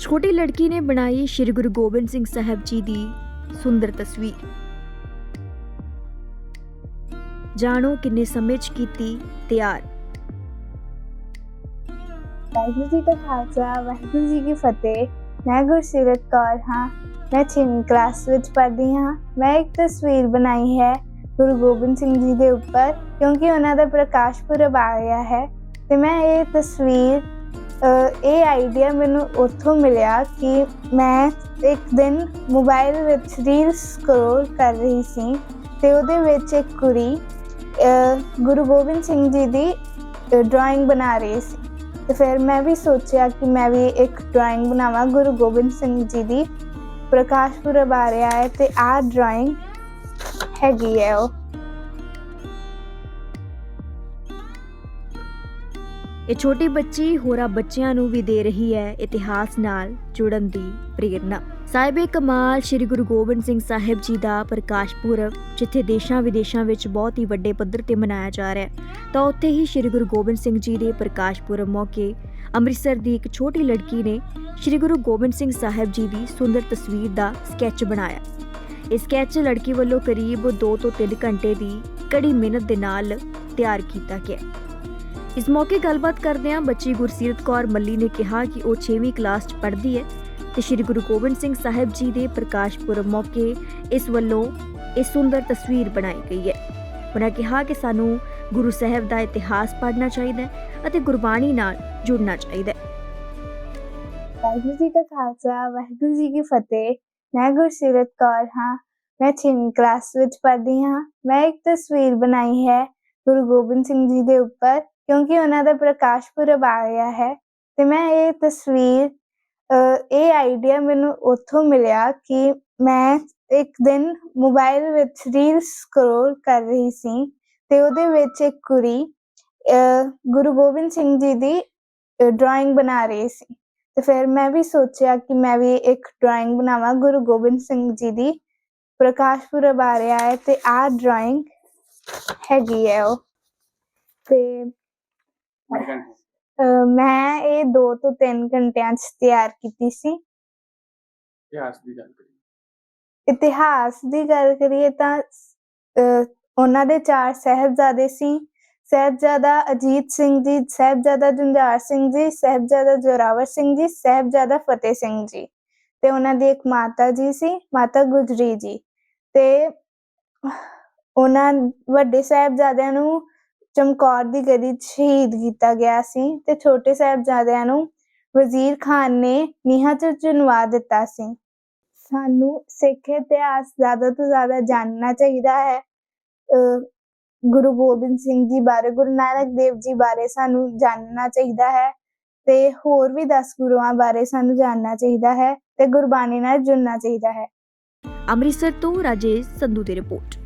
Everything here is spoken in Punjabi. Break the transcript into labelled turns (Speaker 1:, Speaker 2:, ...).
Speaker 1: ਛੋਟੀ ਲੜਕੀ ਨੇ ਬਣਾਈ ਸ੍ਰੀ ਗੁਰੂ ਗੋਬਿੰਦ ਸਿੰਘ ਸਾਹਿਬ ਜੀ ਦੀ ਸੁੰਦਰ ਤਸਵੀਰ। ਜਾਣੋ ਕਿੰਨੇ ਸਮੇਂ 'ਚ ਕੀਤੀ ਤਿਆਰ।
Speaker 2: ਵਾਹਿਗੁਰੂ ਜੀ ਕਾ ਖਾਲਸਾ, ਵਾਹਿਗੁਰੂ ਜੀ ਕੀ ਫਤਿਹ। ਮੈਂ ਗੁਰਸੀਰਤ ਕੌਰ ਹਾਂ। ਮੈਂ 6ਵੀਂ ਕਲਾਸ ਵਿੱਚ ਪੜ੍ਹਦੀ ਹਾਂ। ਮੈਂ ਇੱਕ ਤਸਵੀਰ ਬਣਾਈ ਹੈ ਗੁਰੂ ਗੋਬਿੰਦ ਸਿੰਘ ਜੀ ਦੇ ਉੱਪਰ, ਕਿਉਂਕਿ ਉਹਨਾਂ ਦਾ ਪ੍ਰਕਾਸ਼ ਪੁਰਬ ਆ ਰਿਹਾ ਹੈ। ਤੇ ਮੈਂ ਇਹ ਤਸਵੀਰ ਇਹ ਆਈਡੀਆ ਮੈਨੂੰ ਉੱਥੋਂ ਮਿਲਿਆ ਕਿ ਮੈਂ ਇੱਕ ਦਿਨ ਮੋਬਾਈਲ ਵਿੱਚ ਰੀਲਸ ਸਕਰੋਲ ਕਰ ਰਹੀ ਸੀ ਤੇ ਉਹਦੇ ਵਿੱਚ ਇੱਕ ਕੁੜੀ ਗੁਰੂ ਗੋਬਿੰਦ ਸਿੰਘ ਜੀ ਦੀ ਡਰਾਇੰਗ ਬਣਾ ਰਹੀ ਸੀ। ਤੇ ਫਿਰ ਮੈਂ ਵੀ ਸੋਚਿਆ ਕਿ ਮੈਂ ਵੀ ਇੱਕ ਡਰਾਇੰਗ ਬਣਾਵਾਂ। ਗੁਰੂ ਗੋਬਿੰਦ ਸਿੰਘ ਜੀ ਦੀ ਪ੍ਰਕਾਸ਼ ਪੁਰਬ ਆ ਰਿਹਾ ਹੈ ਤੇ ਆਹ ਡਰਾਇੰਗ ਹੈਗੀ ਹੈ ਉਹ।
Speaker 1: ਇਹ ਛੋਟੀ ਬੱਚੀ ਹੋਰਾਂ ਬੱਚਿਆਂ ਨੂੰ ਵੀ ਦੇ ਰਹੀ ਹੈ ਇਤਿਹਾਸ ਨਾਲ ਜੁੜਨ ਦੀ ਪ੍ਰੇਰਨਾ ਸਾਹਿਬੇ ਕਮਾਲ ਸ੍ਰੀ ਗੁਰੂ ਗੋਬਿੰਦ ਸਿੰਘ ਸਾਹਿਬ ਜੀ ਦਾ ਪ੍ਰਕਾਸ਼ ਪੁਰਬ, ਜਿੱਥੇ ਦੇਸ਼ਾਂ ਵਿਦੇਸ਼ਾਂ ਵਿੱਚ ਬਹੁਤ ਹੀ ਵੱਡੇ ਪੱਧਰ ਤੇ ਮਨਾਇਆ ਜਾ ਰਿਹਾ ਹੈ, ਤਾਂ ਉੱਥੇ ਹੀ ਸ੍ਰੀ ਗੁਰੂ ਗੋਬਿੰਦ ਸਿੰਘ ਜੀ ਦੇ ਪ੍ਰਕਾਸ਼ ਪੁਰਬ ਮੌਕੇ ਅੰਮ੍ਰਿਤਸਰ ਦੀ ਇੱਕ ਛੋਟੀ ਲੜਕੀ ਨੇ ਸ੍ਰੀ ਗੁਰੂ ਗੋਬਿੰਦ ਸਿੰਘ ਸਾਹਿਬ ਜੀ ਦੀ ਸੁੰਦਰ ਤਸਵੀਰ ਦਾ ਸਕੈਚ ਬਣਾਇਆ। ਇਹ ਸਕੈਚ ਲੜਕੀ ਵੱਲੋਂ ਕਰੀਬ 2 ਤੋਂ 3 ਘੰਟੇ ਦੀ ਕੜੀ ਮਿਹਨਤ ਦੇ ਨਾਲ ਤਿਆਰ ਕੀਤਾ ਗਿਆ। ਇਸ ਮੌਕੇ ਗੱਲਬਾਤ ਕਰਦਿਆਂ ਬੱਚੀ ਗੁਰਸੀਰਤ ਕੌਰ ਮੱਲੀ ਨੇ ਕਿਹਾ ਕਿ ਉਹ 6ਵੀਂ ਕਲਾਸ 'ਚ ਪੜ੍ਹਦੀ ਹੈ ਤੇ ਸ੍ਰੀ ਗੁਰੂ ਗੋਬਿੰਦ ਸਿੰਘ ਸਾਹਿਬ ਜੀ ਦੇ ਪ੍ਰਕਾਸ਼ ਪੁਰਬ ਮੌਕੇ ਇਸ ਵੱਲੋਂ ਇਹ ਸੁੰਦਰ ਤਸਵੀਰ ਬਣਾਈ ਗਈ ਹੈ। ਉਹਨਾਂ ਕਿਹਾ ਕਿ ਸਾਨੂੰ ਗੁਰੂ ਸਾਹਿਬ ਦਾ ਇਤਿਹਾਸ ਪੜ੍ਹਨਾ ਚਾਹੀਦਾ ਹੈ ਅਤੇ ਗੁਰਬਾਣੀ ਨਾਲ ਜੁੜਨਾ ਚਾਹੀਦਾ ਹੈ।
Speaker 2: ਵਾਹਿਗੁਰੂ ਜੀ ਕਾ ਖਾਲਸਾ, ਵਾਹਿਗੁਰੂ ਜੀ ਕੀ ਫਤਿਹ। ਮੈਂ ਗੁਰਸੀਰਤ ਕੌਰ ਹਾਂ। ਮੈਂ 6ਵੀਂ ਕਲਾਸ ਵਿੱਚ ਪੜ੍ਹਦੀ ਹਾਂ। ਮੈਂ ਇੱਕ ਤਸਵੀਰ ਬਣਾਈ ਹੈ ਗੁਰੂ ਗੋਬਿੰਦ ਸਿੰਘ ਜੀ ਦੇ ਉੱਪਰ। ਕਿਉਂਕਿ ਉਹਨਾਂ ਦਾ ਪ੍ਰਕਾਸ਼ ਪੁਰਬ ਆ ਰਿਹਾ ਹੈ ਤੇ ਮੈਂ ਇਹ ਤਸਵੀਰ ਇਹ ਆਈਡੀਆ ਮੈਨੂੰ ਉੱਥੋਂ ਮਿਲਿਆ ਕਿ ਮੈਂ ਇੱਕ ਦਿਨ ਮੋਬਾਈਲ ਵਿੱਚ ਰੀਲਸ ਸਕਰੋਲ ਕਰ ਰਹੀ ਸੀ ਤੇ ਉਹਦੇ ਵਿੱਚ ਇੱਕ ਕੁੜੀ ਗੁਰੂ ਗੋਬਿੰਦ ਸਿੰਘ ਜੀ ਦੀ ਡਰਾਇੰਗ ਬਣਾ ਰਹੀ ਸੀ। ਤੇ ਫਿਰ ਮੈਂ ਵੀ ਸੋਚਿਆ ਕਿ ਮੈਂ ਵੀ ਇੱਕ ਡਰਾਇੰਗ ਬਣਾਵਾਂ, ਗੁਰੂ ਗੋਬਿੰਦ ਸਿੰਘ ਜੀ ਦੀ ਪ੍ਰਕਾਸ਼ ਪੁਰਬ ਆ ਰਿਹਾ ਹੈ ਤੇ ਆਹ ਡਰਾਇੰਗ ਹੈਗੀ ਹੈ ਉਹ। ਤੇ ਮੈਂ ਇਹ 2 ਤੋਂ 3 ਘੰਟਿਆਂ 'ਚ ਤਿਆਰ ਕੀਤੀ ਸੀ।
Speaker 3: ਇਤਿਹਾਸ ਦੀ ਗੱਲ ਕਰੀਏ।
Speaker 2: ਇਤਿਹਾਸ ਦੀ ਗੱਲ ਕਰੀਏ ਤਾਂ ਉਹਨਾਂ ਦੇ ਚਾਰ ਸਹਿਬਜ਼ਾਦੇ ਸੀ। ਸਹਿਬਜ਼ਾਦਾ ਅਜੀਤ ਸਿੰਘ ਜੀ ਸਹਿਬਜ਼ਾਦਾ ਜੁਝਾਰ ਸਿੰਘ ਜੀ ਸਹਿਬਜ਼ਾਦਾ ਜ਼ੋਰਾਵਰ ਸਿੰਘ ਜੀ ਸਹਿਬਜ਼ਾਦਾ ਫਤਿਹ ਸਿੰਘ ਜੀ ਤੇ ਉਹਨਾਂ ਦੀ ਇੱਕ ਮਾਤਾ ਜੀ ਸੀ ਮਾਤਾ ਗੁਜਰੀ ਜੀ ਤੇ ਉਹਨਾਂ ਵੱਡੇ ਸਾਹਿਬਜ਼ਾਦਿਆਂ ਨੂੰ ਚਮਕੌਰ ਦੀ ਗਦੀ 'ਚ ਸ਼ਹੀਦ ਕੀਤਾ ਗਿਆ ਸੀ ਤੇ ਛੋਟੇ ਸਾਹਿਬਜ਼ਾਦਿਆਂ ਨੂੰ ਵਜ਼ੀਰ ਖਾਨ ਨੇ ਨੀਹਾਂ 'ਚ ਚੁਣਵਾ ਦਿੱਤਾ ਸੀ। ਸਾਨੂੰ ਸਿੱਖ ਇਤਿਹਾਸ ਜ਼ਿਆਦਾ ਤੋਂ ਜ਼ਿਆਦਾ ਜਾਣਨਾ ਚਾਹੀਦਾ ਹੈ। ਗੁਰੂ ਗੋਬਿੰਦ ਸਿੰਘ ਜੀ ਬਾਰੇ, ਗੁਰੂ ਨਾਨਕ ਦੇਵ ਜੀ ਬਾਰੇ ਸਾਨੂੰ ਜਾਣਨਾ ਚਾਹੀਦਾ ਹੈ ਤੇ ਹੋਰ ਵੀ 10 ਗੁਰੂਆਂ ਬਾਰੇ ਸਾਨੂੰ ਜਾਣਨਾ ਚਾਹੀਦਾ ਹੈ ਤੇ ਗੁਰਬਾਣੀ ਨਾਲ ਜੁੜਨਾ ਚਾਹੀਦਾ ਹੈ।
Speaker 1: ਅੰਮ੍ਰਿਤਸਰ ਤੋਂ ਰਾਜੇਸ਼ ਸੰਧੂ ਦੀ ਰਿਪੋਰਟ।